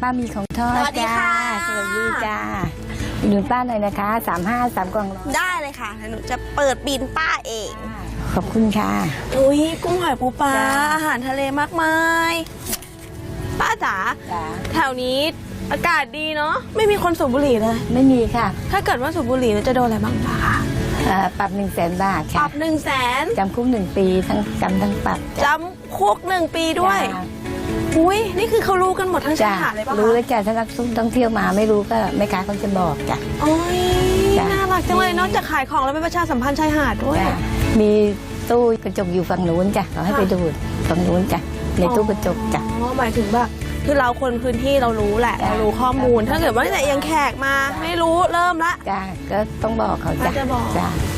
ป้ามีของทอดสวัสดีจ้าค่ะ สวัสดีจ้าอุดหนุนป้าหน่อยนะคะสามห้าสามกล่องร้อยได้เลยค่ะเดี๋ยวหนูจะเปิดบินป้าเองขอบคุณค่ะ อุ้ยกุ้งหอยปูปลาจ้าอาหารทะเลมากมาย ป้าจ๋าจ้าแถวนี้อากาศดีเนาะไม่มีคนสูบบุหรี่เลย ไม่มีค่ะถ้าเกิดว่าสูบบุหรี่เราจะโดนอะไรบ้างคะเอ่อปรับหนึ่งแสนบาทปค่ะรับหนึ่งแสนจำคุกหนึ่งปีทั้งจำทั้งปรับจำคุกหนึ่งปีด้วย จ้า อุ้ยนี่คือเขารู้กันหมดทั้งชาจ้ายหาดเลยปะรู้คะแล้วจ้าถ้านักท่องเที่ยวมาไม่รู้ก็แม่ค้าเขาจะบอกจ้ะ โอ้ยจ้ะ น่ารักจังเลยนอกจากขายของแล้วเป็นประชาสัมพันธ์ชายหาดด้วย จ้ามีตู้กระจกอยู่ฝั่งนู้นจ้ะเขาให้ไปดูดฝั่งนู้นจ้ะในตู้กระจกจ้ะ อ๋อหมายถึงแบบคือเราคนพื้นที่เรารู้แหละจ้ะ เรารู้ข้อมูล ถ้าเกิดว่าแต่ยังแขกมา ไม่รู้เริ่มละ จ้าก็ต้องบอกเขาจ้ะเขาจะบอก จ้าเนาะ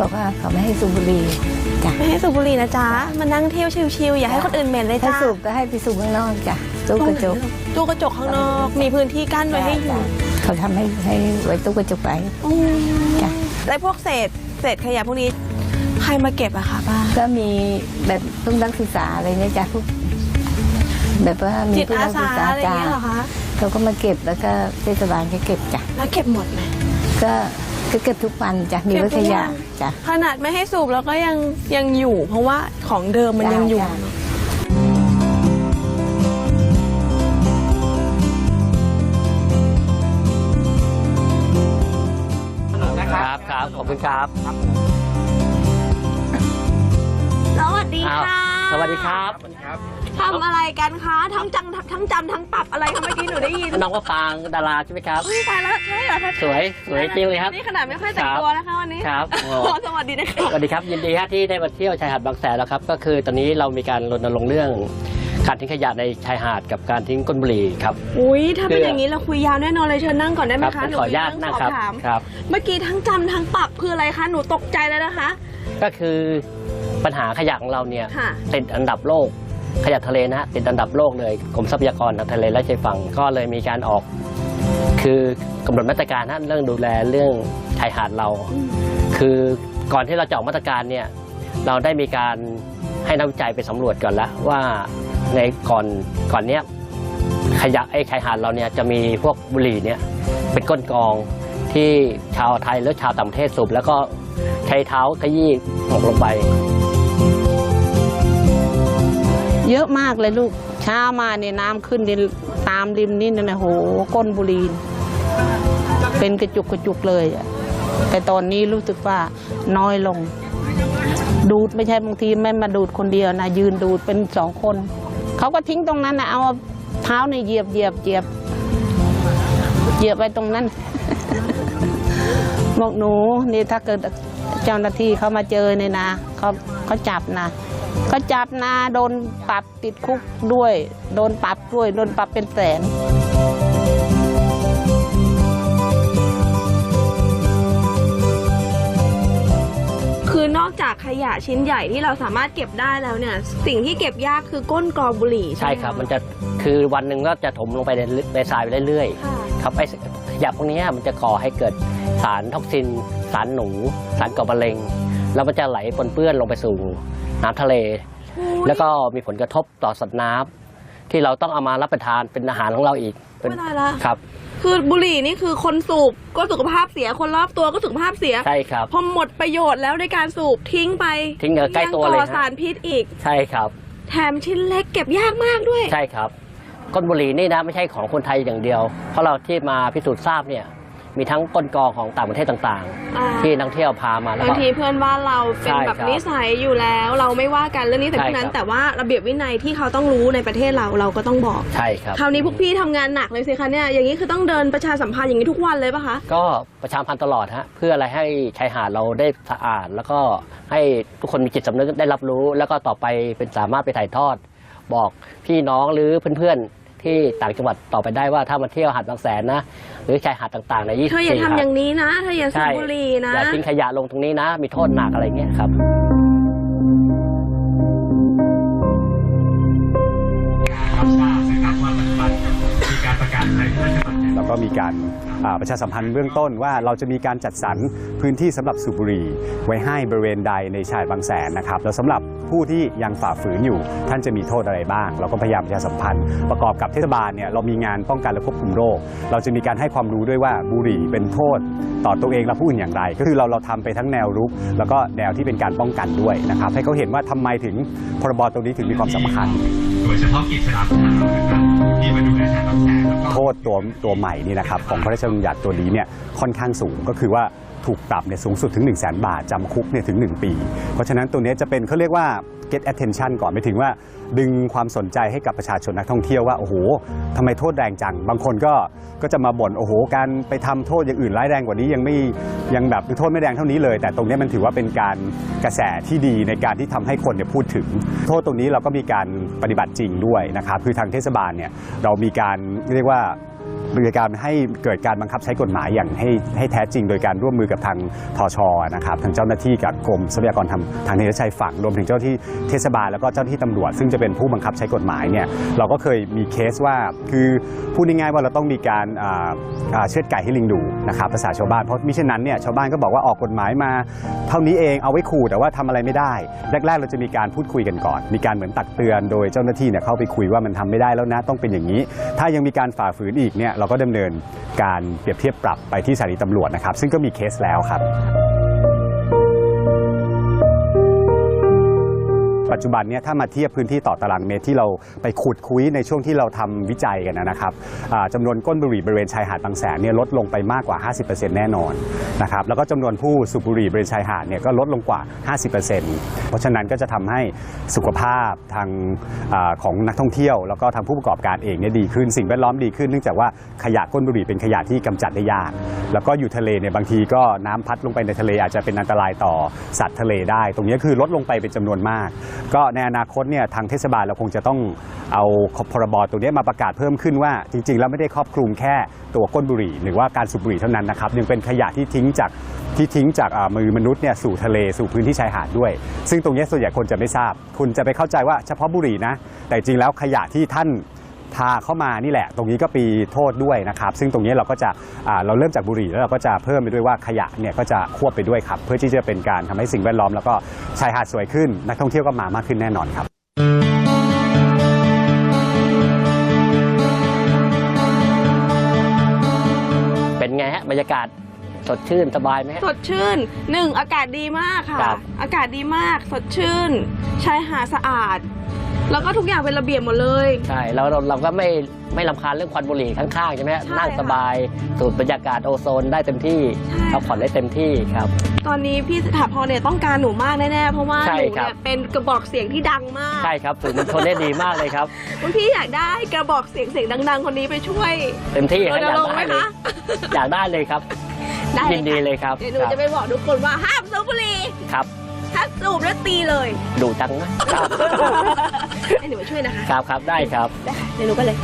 บอกว่าเขาไม่ให้สูบบุหรี่จ้ะไม่ให้สูบบุหรี่นะจ๊ะมานั่งเที่ยวชิลๆอย่าให้คนอื่นเหม็นเลยถ้าจ้าสูบก็ให้ไปสูบข้างนอกจ้ะตู้กระจกตู้กระจกข้างนอก มีพื้นที่กั้นไว้ให้อยู่เขาทำให้ให้ไว้ตู้กระจกไป อืมจ้ะ แล้วพวกเศษเศษขยะพวกนี้ใครมาเก็บอะคะป้า ก็มีแบบเพิ่งนักศึกษาอะไรเนี่ยจ้ะพวกแบบว่ามีจิตผู้อานักศึสากษาอะไรอจ้ะย่างเงี้ยเหรอคะ เขาก็มาเก็บแล้วก็เทศบาลก็เก็บจ้ะ แล้วเก็บหมดไหมก็ ก็เก็บทุกวันจ้ะมีรถขยะจ้ะ ขนาดไม่ให้สูบแล้วก็ยังยังอยู่ เพราะว่าของเดิมมันยังอยู่จ้ะครับครับขอบคุณครับ สวัสดีอ้าวค่ะ สวัสดีครับ ทำอะไรกันคะ ทั้งจังทั้งจำทั้งปรับอะไรคะเมื่อกี้หนูได้ยินน้องก็ฟางดาราใช่ไหมครับอุ้ยตายแล้วใช่เหรอคะสวยสวยจริงเลยครับนี่ขนาดไม่ค่อยแต่งตัวนะคะวันนี้ครับโอ้อ๋อสวัสดีนะคะสวัสดีครับยินดีครับที่ได้มาเที่ยวชายหาดบางแสนแล้วครับ ก็คือตอนนี้เรามีการรณรงค์เรื่องการทิ้งขยะในชายหาดกับการทิ้งก้นบุหรี่ครับ อุ้ยถ้าเป็นคือออย่างนี้เราคุยยาวแน่นอนเลยเชิญนั่งก่อนได้ไหมครัคะผมขออนุญาตหนะมีครับเองสอบถามครับเมื่อกี้ทั้งจำทั้งปรับคืออะไรคะหนูตกใจเลยนะคะ ก็คือปัญหาขยะของเราเนี่ยค่ะติดอันดับโลก ขยะทะเลนะฮะติดอันดับโลกเลยกรมทรัพยากรทางทะเลและชายฝั่งก็เลยมีการออก คือกำหนดมาตรการนะเรื่องดูแลเรื่องชายหาดเรา คือก่อนที่เราจะออกมาตรการเนี่ยเราได้มีการให้นักวิจัยไปสำรวจก่อนแล้วว่าในก่อนก่อนเนี้ยขยะไอ้ชายหาดเราเนี่ยจะมีพวกบุหรี่เนี่ยเป็นก้นกองที่ชาวไทยหรือชาวต่างประเทศสูบแล้วก็ใช้เท้าขยี้หมกลงไป เยอะมากเลยลูกเช้ามาเนี่ยน้ำขึ้นดินตามริมนี่นะโหก้นบุรีเป็นกระจุกกระจุกเลยแต่ตอนนี้รู้สึกว่าน้อยลง ดูดไม่ใช่บางทีไม่มาดูดคนเดียวนะยืนดูดเป็นสองคน เขาก็ทิ้งตรงนั้นนะเอาเท้าในเหยียบเหยียบเหยียบเหยียบไปตรงนั้นบอกหนูนี่ถ้าเกิดเจ้าหน้าที่เขามาเจอเนี่ยนะเขาเขาจับนะ เขาจับนะโดนปรับติดคุกด้วย โดนปรับด้วย โดนปรับเป็นแสนคือนอกจากขยะชิ้นใหญ่ที่เราสามารถเก็บได้แล้วเนี่ย สิ่งที่เก็บยากคือก้นกรองบุหรี่ใช่ไหครับ มันจะคือวันหนึ่งก็จะถมลงไปในในทรายไปเรื่อยค่ะๆครับไอ้ขยะพวกนี้มันจะก่อให้เกิดสารท็อกซิน สารหนู สารก่อมะเร็ง แล้วมันจะไหลปนเปื้อนลงไปสู่น้ำทะเล แล้วก็มีผลกระทบต่อสัตว์น้ำที่เราต้องเอามารับประทานเป็นอาหารของเราอีกเป็นไม่ได้ละครับ คือบุหรี่นี่คือคนสูบก็สุขภาพเสียคนรอบตัวก็สุขภาพเสียใช่ครับพอหมดประโยชน์แล้วในการสูบทิ้งไปทิ้งเหลือใกล้ตัวเลยงก่อฮะสารพิษอีกใช่ครับ แถมชิ้นเล็กเก็บยากมากด้วยใช่ครับก้นบุหรี่นี่นะไม่ใช่ของคนไทยอย่างเดียว เพราะเราที่มาพิสูจน์ทราบเนี่ย มีทั้งก้นกองของต่างประเทศต่างอ่า ๆ ที่นักท่องเที่ยวพามาแล้วบางก็ ทีเพื่อนบ้านเราเป็นใช่แบบครับนิสัยอยู่แล้ว เราไม่ว่ากันเรื่องนี้แต่ใช่เท่านั้นครับแต่ว่าระเบียบวินัยที่เขาต้องรู้ในประเทศเราเราก็ต้องบอก ใช่ครับ คราวนี้พวกพี่ทำงานหนักเลยสิคะเนี่ยอย่างนี้คือต้องเดินประชาสัมพันธ์อย่างนี้ทุกวันเลยปะคะ ก็ประชาพันธ์ตลอดฮะเพื่ออะไรให้ชายหาดเราได้สะอาด แล้วก็ให้ทุกคนมีจิตสำนึกได้รับรู้ แล้วก็ต่อไปเป็นสามารถไปถ่ายทอด บอกพี่น้องหรือเพื่อนๆ ที่ต่างจังหวัดต่อไปได้ว่าถ้ามาเที่ยวหาดบางแสนนะ หรือชายหาดต่างๆในยี่สิเธบออย่าสี่ทำหาอดย่างนี้นะเธออย่าสูบใช่บุหรี่นะ อย่าทิ้งขยะลงตรงนี้นะ มีโทษหนักอะไรเงี้ยครับ แล้วก็มีการประชาสัมพันธ์เบื้องต้นว่าเราจะมีการจัดสรรพื้นที่สำหรับสูบบุหรี่ไว้ให้บริเวณใดในชายบางแสนนะครับแล้วสำหรับผู้ที่ยังฝ่าฝืนอยู่ ท่านจะมีโทษอะไรบ้าง เราก็พยายามประชาสัมพันธ์ ประกอบกับเทศบาลเนี่ยเรามีงานป้องกันและควบคุมโรค เราจะมีการให้ความรู้ด้วยว่าบุหรี่เป็นโทษต่อตัวเองและผู้อื่นอย่างไร ก็คือเราเราทำไปทั้งแนวรุก แล้วก็แนวที่เป็นการป้องกันด้วยนะครับให้เขาเห็นว่าทำไมถึงพรบตรงนี้ถึงมีความสำคัญ โดยเฉพาะกิจสนาพรนะครับที่มาดูแลชายบางแสนแล้วก็ โทษตัวตัวใหม่นี่นะครับของพระราชบัญญัติตัวนี้เนี่ยค่อนข้างสูงก็คือว่า ถูกปรับเนี่ยสูงสุดถึง 1 0 0 0 0แบาทจำคุกเนี่ยถึง 1 ปี เพราะฉะนั้นตัวนี้จะเป็นเขาเรียกว่า get attention ก่อนไปถึงว่า ดึงความสนใจให้กับประชาชนนักท่องเที่ยวว่า โอ้โหทำไมโทษแรงจัง บางคนก็ก็จะมาบ่นโอ้โห การไปทำโทษอย่างอื่นร้ายแรงกว่านี้ยังไม่ยังแบบโทษไม่แรงเท่านี้เลย แต่ตรงนี้มันถือว่าเป็นการกระแสที่ดีในการที่ทำให้คนเนี่ยพูดถึง โทษตรงนี้เราก็มีการปฏิบัติจริงด้วยนะครับคือทางเทศบาลเนี่ยเรามีการเรียกว่า มีการให้เกิดการบังคับใช้กฎหมายอย่างให้ให้แท้จริง โดยการร่วมมือกับทางทชนะครับทางเจ้าหน้าที่กับกรมทรัพยากรทางทางทะเลชายฝั่งรวมถึงเจ้าที่เทศบาลแล้วก็เจ้าที่ตำรวจ ซึ่งจะเป็นผู้บังคับใช้กฎหมายเนี่ยเราก็เคยมีเคสว่าคือพูดง่ายๆว่าเราต้องมีการเชือดไก่ให้ลิงดูนะครับภาษาชาวบ้านเพราะมิฉะนั้นเนี่ยชาวบ้านก็บอกว่าออกกฎหมายมาเท่านี้เองเอาไว้ขู่แต่ว่าทำอะไรไม่ได้ แรก ๆ เราจะมีการพูดคุยกันก่อน มีการเหมือนตักเตือน โดยเจ้าหน้าที่เนี่ยเข้าไปคุยว่ามันทำไม่ได้แล้วนะต้องเป็นอย่างนี้ ถ้ายังมีการฝ่าฝืนอีกเนี่ยเราก็ดำเนินการเปรียบเทียบปรับไปที่สถานีตำรวจนะครับซึ่งก็มีเคสแล้วครับ จจุบันเนี่ยถ้ามาเทียบพื้นที่ต่อตารางเมตรที่เราไปขุดคุยในช่วงที่เราทำวิจัยกันนะครับจำนวนก้นบุหรี่บริเวณชายหาดบางแสนเนี่ยลดลงไปมากกว่า 50%แน่นอนนะครับแล้วก็จำนวนผู้สูบบุหรี่บริเวณชายหาดเนี่ยก็ลดลงกว่า 50%เพราะฉะนั้นก็จะทำให้สุขภาพทางอของนักท่องเที่ยว แล้วก็ทางผู้ประกอบการเองเนี่ยดีขึ้นสิ่งแวดล้อมดีขึ้นเนื่องจากว่าขยะก้นบุหรี่เป็นขยะที่กำจัดได้ยาก แล้วก็อยู่ทะเลเนี่ยบางทีก็น้ำพัดลงไปในทะเลอาจจะเป็นอันตรายต่อสัตว์ทะเลได้ ตรงนี้คือลดลงไปเป็นจำนวนมากก็ในอนาคตเนี่ยทางเทศบาลเราคงจะต้องเอาพรบตัวนี้มาประกาศเพิ่มขึ้นว่าจริง ๆ แล้วไม่ได้ครอบคลุมแค่ตัวก้นบุหรี่ หรือว่าการสูบบุหรี่เท่านั้นนะครับยังเป็นขยะที่ทิ้งจากที่ทิ้งจากมือมนุษย์เนี่ยสู่ทะเลสู่พื้นที่ชายหาดด้วย ซึ่งตรงนี้ส่วนใหญ่คนจะไม่ทราบ คุณจะไปเข้าใจว่าเฉพาะบุหรี่นะแต่จริงแล้วขยะที่ท่าน พาเข้ามานี่แหละ ตรงนี้ก็ปีโทษด้วยนะครับ ซึ่งตรงนี้เราก็จะอ่าเราเริ่มจากบุหรี่แล้วเราก็จะเพิ่มไปด้วยว่าขยะเนี่ยก็จะควบไปด้วยครับ เพื่อที่จะเป็นการทำให้สิ่งแวดล้อมแล้วก็ชายหาดสวยขึ้น นักท่องเที่ยวก็มามากขึ้นแน่นอนครับเป็นไงฮะบรรยากาศสดชื่นสบายไหมฮะ สดชื่นหนึ่งอากาศดีมากค่ะ ครับ อากาศดีมากสดชื่นชายหาดสะอาด แล้วก็ทุกอย่างเป็นระเบียบหมดเลย ใช่แล้วเราเราก็ไม่ไม่ลำคาญเรื่องควันบุหรี่ข้างๆใช่ไหมฮะใช่นั่งสบายสูดบรรยากาศโอโซนได้เต็มที่ใช่ พักผ่อนได้เต็มที่ครับ ตอนนี้พี่สถาพรเนี่ยต้องการหนูมากแน่ๆเพราะว่าใช่หนูครับ เนี่ยเป็นกระบอกเสียงที่ดังมากใช่ครับสื่อมวลชนได้ดีมากเลยครับ คุณพี่อยากได้กระบอกเสียงเสียงดัง ๆ คนนี้ไปช่วยเต็มที่รฮะอณยากรงค์ไหมได้เลยคะอยากได้เลยครับได้ยินดีเลยครับเดี๋ยวหนูครับจะไปบอกทุกคนว่าห้ามสูบบุหรี่ ครับ ถ้าสูบแล้วตีเลยดูจังนะครับให้หนูมาช่วยนะคะครับครับได้ครับได้ค่ะเดี๋ยวหนูก็เลย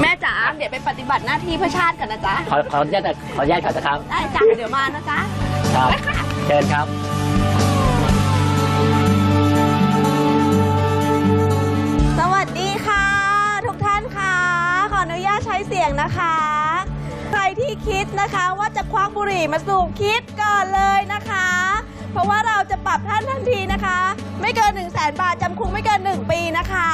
แม่จ๋าเดี๋ยวไปปฏิบัติหน้าที่เพื่อชาติกันนะจ๊ะขอขออนุญาตขออนุญาตก่อนนะครับ ได้จ้ะเดี๋ยวมานะจ๊ะครับเชิญครับสวัสดีค่ะ ทุกท่านค่ะ ขออนุญาตใช้เสียงนะคะ ใครที่คิดนะคะว่าจะควักบุหรี่มาสูบคิดก่อนเลยนะคะ เพราะว่าเราจะปรับท่านทันทีนะคะ ไม่เกิน1 0 0 0 0แบาทจำคุกไม่เกิน 1 ปีนะคะ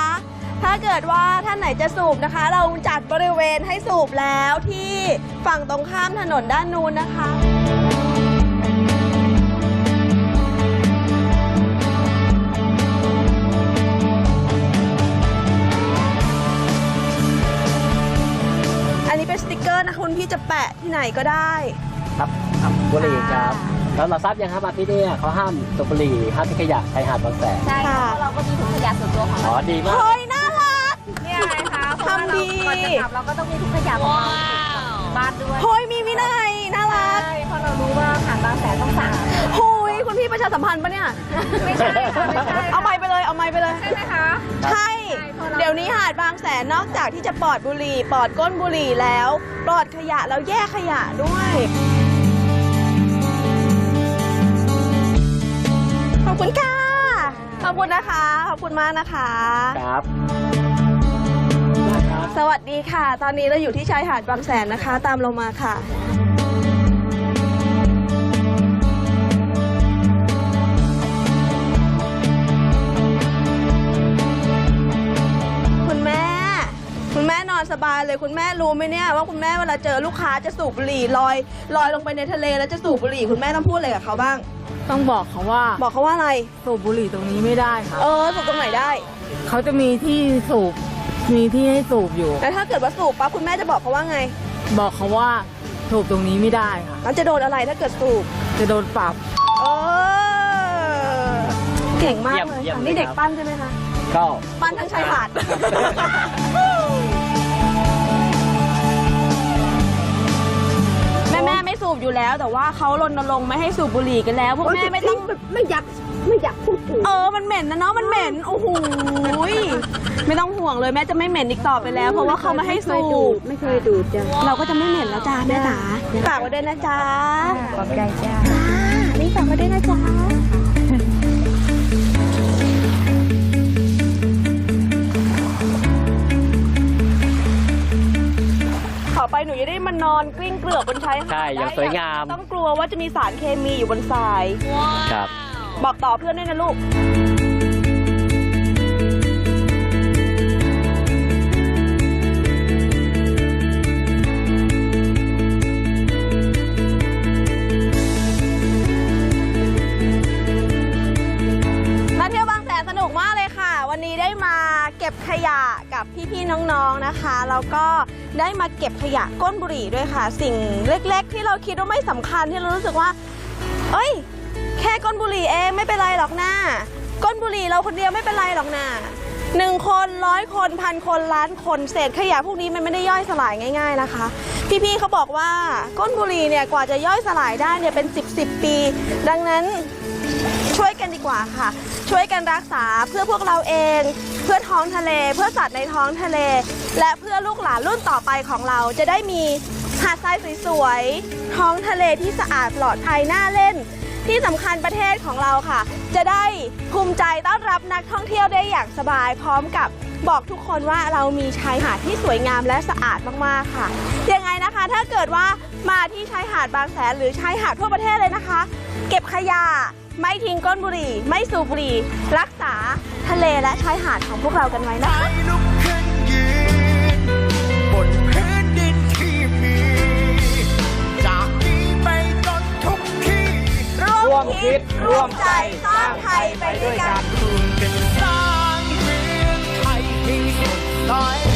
ถ้าเกิดว่าท่านไหนจะสูบนะคะ เราจัดบริเวณให้สูบแล้วที่ฝั่งตรงข้ามถนนด้านนู้นนะคะ นะคุณพี่จะแปะที่ไหนก็ได้ครับครับบุหรี่ครับ แล้วเราทราบยังครับมาที่เนี่ยเขาห้ามสูบบุหรี่ห้ามทิ้งขยะชายหาดบางแสนใช่ค่ะเพราะเราก็มีถุงขยะส่วนตัวของอ๋อเราดีมาก เฮ้ยน่ารัก เนี่ยไงคะเพราะว่าทำดีเราก่อนจะกลับเราก็ต้องมีถุงขยะของเราบ้านด้วยเฮ้ยมีวินัยน่ารักใช่เพราะเรารู้ว่าหาดบางแสนต้องสั่งโฮ้ยคุณพี่ประชาสัมพันธ์ปะเนี่ย ไม่ใช่ค่ะไม่ใช่ เอาไม้ไปเลย ไม้ไปเลย ใช่ไหมคะ ใช่เพราะเราเดี๋ยวนี้หาดบางแสนนอกจากที่จะปลอดบุหรี่ปลอดก้นบุหรี่แล้ว ปลอดขยะแล้วแยกขยะด้วยขอบคุณค่ะ ขอบคุณนะคะ ขอบคุณมากนะคะ ครับครับสวัสดีค่ะ ตอนนี้เราอยู่ที่ชายหาดบางแสนนะคะ ตามเรามาค่ะ สบายเลยคุณแม่รู้ไหมเนี่ยว่าคุณแม่เวลาเจอลูกค้าจะสูบบุหรี่ลอยลอยลงไปในทะเลแล้วจะสูบบุหรี่คุณแม่ต้องพูดอะไรกับเขาบ้าง ต้องบอกเขาว่าบอกเขาว่าอะไร สูบบุหรี่ตรงนี้ไม่ได้ค่ะเออสูบตรงไหนได้ เขาจะมีที่สูบมีที่ให้สูบอยู่ แล้วถ้าเกิดว่าสูบปั๊บคุณแม่จะบอกเขาว่าไงบอกเขาว่าสูบตรงนี้ไม่ได้ค่ะ แล้วจะโดนอะไรถ้าเกิดสูบจะโดนปรับ เออเก่งมากเยี่ยมเลยเยี่ยมค่ะเลยนี่เด็กครับปั้นใช่ไหมคะ ก็ ปั้นทั้งชายหาด สูบอยู่แล้ว แต่ว่าเขารณรงค์ไม่ให้สูบบุหรี่กันแล้ว พวกแม่ไม่ต้อง ไม่อยากไม่อยากพูดถึงเออ มันเหม็นนะเนาะ มันเหม็น โอ้โหยไม่ต้องห่วงเลยแม่จะไม่เหม็นอีกต่อไปแล้ว เพราะว่าเขาไม่ให้สูบ ไม่เคยดูดจ้ะเราก็จะไม่เหม็นแล้วจ้าแม่จ๋าฝากไว้ด้วยนะจ๊ะขอบใจจ้านี่ฝากไว้ด้วยนะจ๊ะ ไปหนูจะได้มานอนกลิ้งเกลือกบนชายหาดใช่อย่างได้สวยงาม ต้องกลัวว่าจะมีสารเคมีอยู่บนทราย ครับ บอกต่อเพื่อนด้วยนะลูก มาเที่ยวบางแสนสนุกมากเลยค่ะ วันนี้ได้มาเก็บขยะกับพี่ๆน้องๆนะคะ แล้วก็ ได้มาเก็บขยะก้นบุหรี่ด้วยค่ะ สิ่งเล็ก ๆ ที่เราคิดว่าไม่สำคัญที่เรารู้สึกว่า เอ้ย แค่ก้นบุหรี่เองไม่เป็นไรหรอกนะก้นบุหรี่เราคนเดียวไม่เป็นไรหรอกนะหนึ่งคนร้อยคนพันคนล้านคนเศษขยะพวกนี้มันไม่ได้ย่อยสลายง่าย ๆนะคะ พี่ๆเขาบอกว่าก้นบุหรี่เนี่ยกว่าจะย่อยสลายได้เนี่ยเป็น 10 10ปี ดังนั้น ช่วยกันดีกว่าค่ะ ช่วยกันรักษาเพื่อพวกเราเอง เพื่อท้องทะเล เพื่อสัตว์ในท้องทะเล และเพื่อลูกหลานรุ่นต่อไปของเราจะได้มีหาดทรายสวยๆท้องทะเลที่สะอาดปลอดภัยน่าเล่น ที่สำคัญประเทศของเราค่ะ จะได้ภูมิใจต้อนรับนักท่องเที่ยวได้อย่างสบายพร้อมกับบอกทุกคนว่าเรามีชายหาดที่สวยงามและสะอาดมากๆค่ะ ยังไงนะคะ ถ้าเกิดว่ามาที่ชายหาดบางแสนหรือชายหาดทั่วประเทศเลยนะคะ เก็บขยะ ไม่ทิ้งก้นบุหรี่ ไม่สูบบุหรี่ รักษาทะเลและชายหาดของพวกเรากันไว้นะคะร่วมคิดร่วมใจสร้างไทยไปด้วยกันรวมกันสร้างเมืองไทยให้สดใส